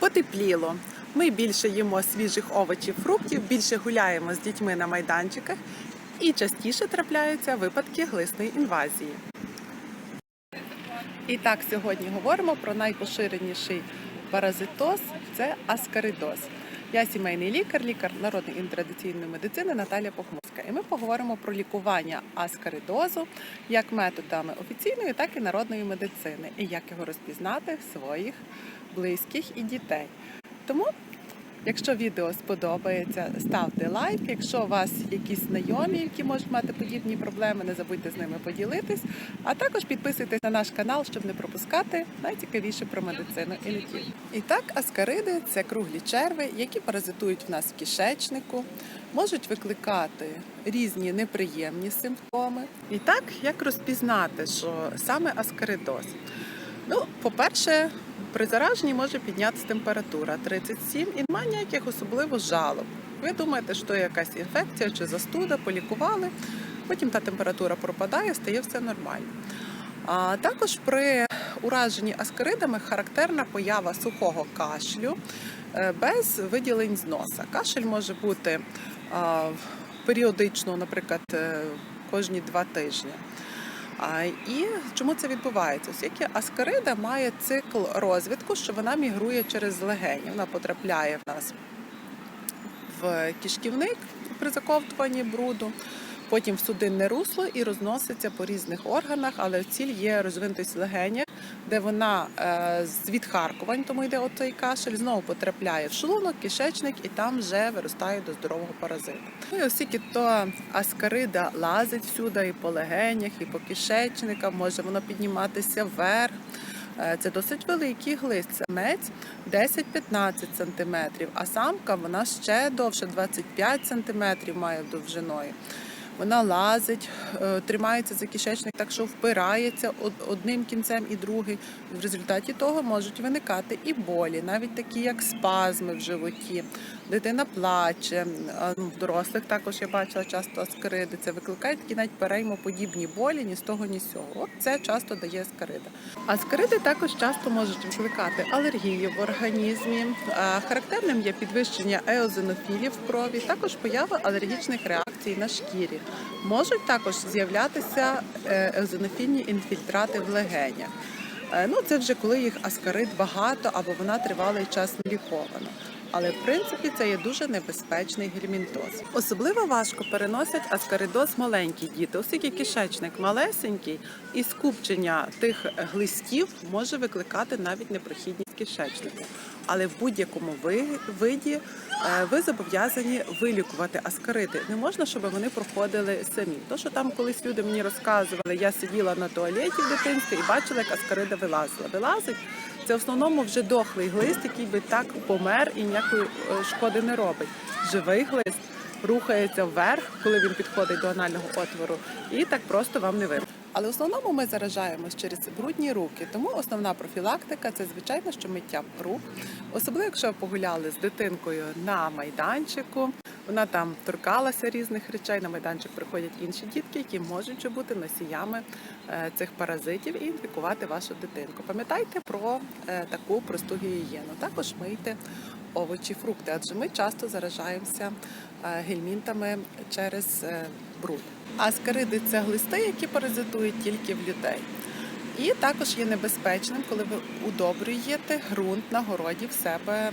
Потепліло. Ми більше їмо свіжих овочів, фруктів, більше гуляємо з дітьми на майданчиках і частіше трапляються випадки глисної інвазії. І так, сьогодні говоримо про найпоширеніший паразитоз це аскаридоз. Я сімейний лікар, лікар народної і традиційної медицини Наталія Похмурська. І ми поговоримо про лікування аскаридозу як методами офіційної, так і народної медицини, і як його розпізнати в своїх близьких і дітей. Тому, якщо відео сподобається, ставте лайк. Якщо у вас якісь знайомі, які можуть мати подібні проблеми, не забудьте з ними поділитись. А також підписуйтесь на наш канал, щоб не пропускати найцікавіше про медицину і тільки. І так, аскариди це круглі черви, які паразитують в нас в кишечнику, можуть викликати різні неприємні симптоми. І так, як розпізнати, що саме аскаридоз? Ну, по-перше, при зараженні може піднятися температура 37 і немає ніяких особливо жалоб. Ви думаєте, що якась інфекція чи застуда, полікували, потім та температура пропадає, стає все нормально. А також при ураженні аскаридами характерна поява сухого кашлю е, без виділень з носа. Кашель може бути періодично, наприклад, е, кожні два тижні. І чому це відбувається? Оскільки аскарида має цикл розвитку, що вона мігрує через легені. Вона потрапляє в нас в кишківник при заковтуванні бруду, потім в судинне русло і розноситься по різних органах, але ціль є розвинутість в легенях, де вона е, з відхаркувань, тому йде оцей кашель, знову потрапляє в шлунок, кишечник і там вже виростає до здорового паразиту. Ну і оскільки то аскарида лазить всюди, і по легенях, і по кишечникам, може воно підніматися вверх. Е, Це досить великий глист. Самець 10-15 см, а самка вона ще довше 25 см має довжиною. Вона лазить, е, тримається за кишечник, так що впирається одним кінцем і другий. В результаті того можуть виникати і болі, навіть такі, як спазми в животі. Дитина плаче. ну, В дорослих також я бачила часто аскариди. Це викликає такі навіть переймоподібні болі ні з того, ні з цього. От це часто дає аскарида. Аскариди також часто можуть викликати алергію в організмі. Характерним є підвищення еозинофілів в крові, також поява алергічних реакцій на шкірі. Можуть також з'являтися еозинофільні інфільтрати в легенях. Е, Ну, це вже коли їх аскарид багато або вона тривалий час не лікована. Але в принципі це є дуже небезпечний гельмінтоз. Особливо важко переносять аскаридоз маленькі діти, оскільки кишечник малесенький, і скупчення тих глистів може викликати навіть непрохідність кишечнику. Але в будь-якому ви- виді е, ви зобов'язані вилікувати аскариди. Не можна, щоб вони проходили самі. То, що там колись люди мені розказували, я сиділа на туалеті в дитинстві і бачила, як аскарида вилазила. Вилазить це в основному вже дохлий глист, який би так помер і ніякої е, шкоди не робить. Живий глист рухається вверх, коли він підходить до анального отвору, і так просто вам не видно. Але в основному ми заражаємось через брудні руки. Тому основна профілактика це звичайно, що миття рук. Особливо, якщо погуляли з дитинкою на майданчику, вона там торкалася різних речей. На майданчик приходять інші дітки, які можуть бути носіями е, цих паразитів і інфікувати вашу дитинку. Пам'ятайте про е, таку просту гігієну. Також мийте овочі, фрукти, адже ми часто заражаємося е, гельмінтами через бруд. Аскариди це глисти, які паразитують тільки в людей. І також є небезпечним, коли ви удобрюєте ґрунт на городі в себе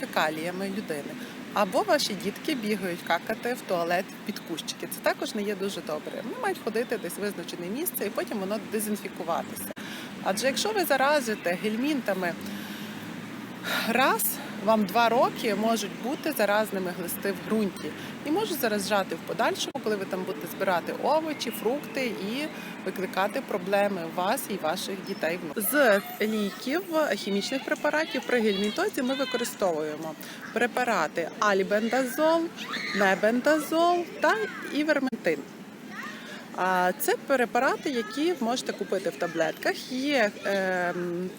фекаліями людини. Або ваші дітки бігають какати в туалет під кущики. Це також не є дуже добре. Вони мають ходити десь в визначене місце і потім воно дезінфікуватися. Адже якщо ви заразите гельмінтами раз, вам два роки можуть бути заразними глисти в ґрунті і можуть заражати в подальшому, коли ви там будете збирати овочі, фрукти і викликати проблеми вас і ваших дітей. З ліків хімічних препаратів при гельмінтозі ми використовуємо препарати альбендазол, мебендазол та іверментин. А це препарати, які можете купити в таблетках. Є е,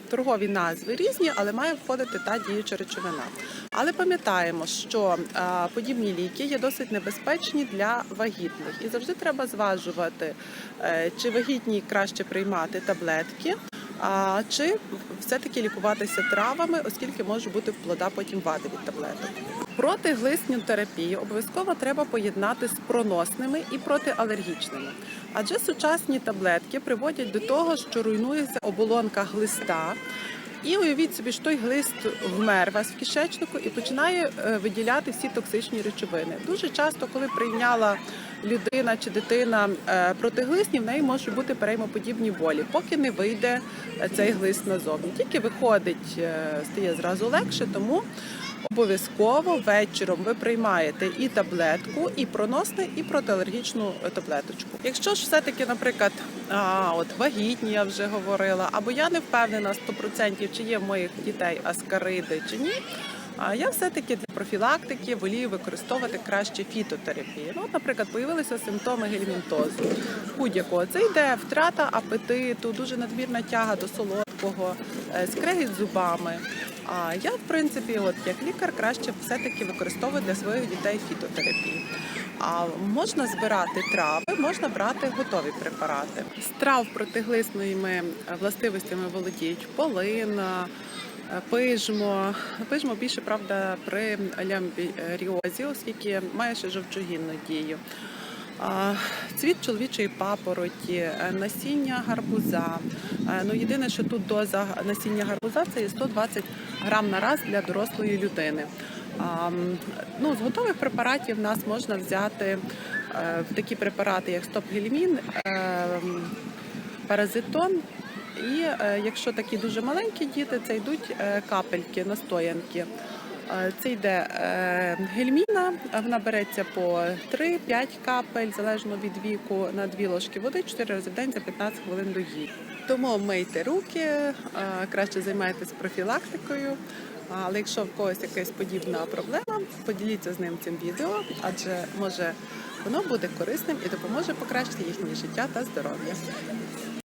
торгові назви різні, але має входити та діюча речовина. Але пам'ятаємо, що е, подібні ліки є досить небезпечні для вагітних, і завжди треба зважувати, е, чи вагітні краще приймати таблетки. А чи все-таки лікуватися травами, оскільки може бути плода потім вади від таблеток. Протиглисню терапію обов'язково треба поєднати з проносними і протиалергічними. Адже сучасні таблетки приводять до того, що руйнується оболонка глиста. І уявіть собі, що той глист вмер вас в кишечнику і починає е, виділяти всі токсичні речовини. Дуже часто, коли прийняла людина чи дитина е, протиглисні, в неї можуть бути переймоподібні болі, поки не вийде е, цей глист назовні. Тільки виходить, стає зразу легше, тому обов'язково вечором ви приймаєте і таблетку, і проносне, і протиалергічну е, таблеточку. Якщо ж все-таки, наприклад, а, от вагітні, я вже говорила, або я не впевнена 100% чи є в моїх дітей аскариди чи ні. А я все-таки для профілактики волію використовувати краще фітотерапію. Ну, наприклад, появилися симптоми гельмінтозу. Будь-якого це йде втрата апетиту, дуже надмірна тяга до солодкого, е, скрегіт зубами. А я, в принципі, от як лікар, краще все-таки використовую для своїх дітей фітотерапію. А можна збирати трави, можна брати готові препарати. З трав протиглисними властивостями володіють полина. Е, Пижмо. Пижмо більше правда при лямбіріозі, оскільки має ще жовчогінну дію. Цвіт чоловічої папороті, е, насіння гарбуза. Е, Ну, єдине, що тут доза насіння гарбуза це є 120 грам на раз для дорослої людини. Ну, з готових препаратів в нас можна взяти е, такі препарати, як стопгельмін, е, паразитон. І е, якщо такі дуже маленькі діти, це йдуть капельки, настоянки. Це йде гельміна, вона береться по 3-5 капель, залежно від віку, на 2 ложки води 4 рази в день за 15 хвилин до їжі. Тому мийте руки, краще займайтесь профілактикою. Але якщо в когось якась подібна проблема, поділіться з ним цим відео, адже може воно буде корисним і допоможе покращити їхнє життя та здоров'я.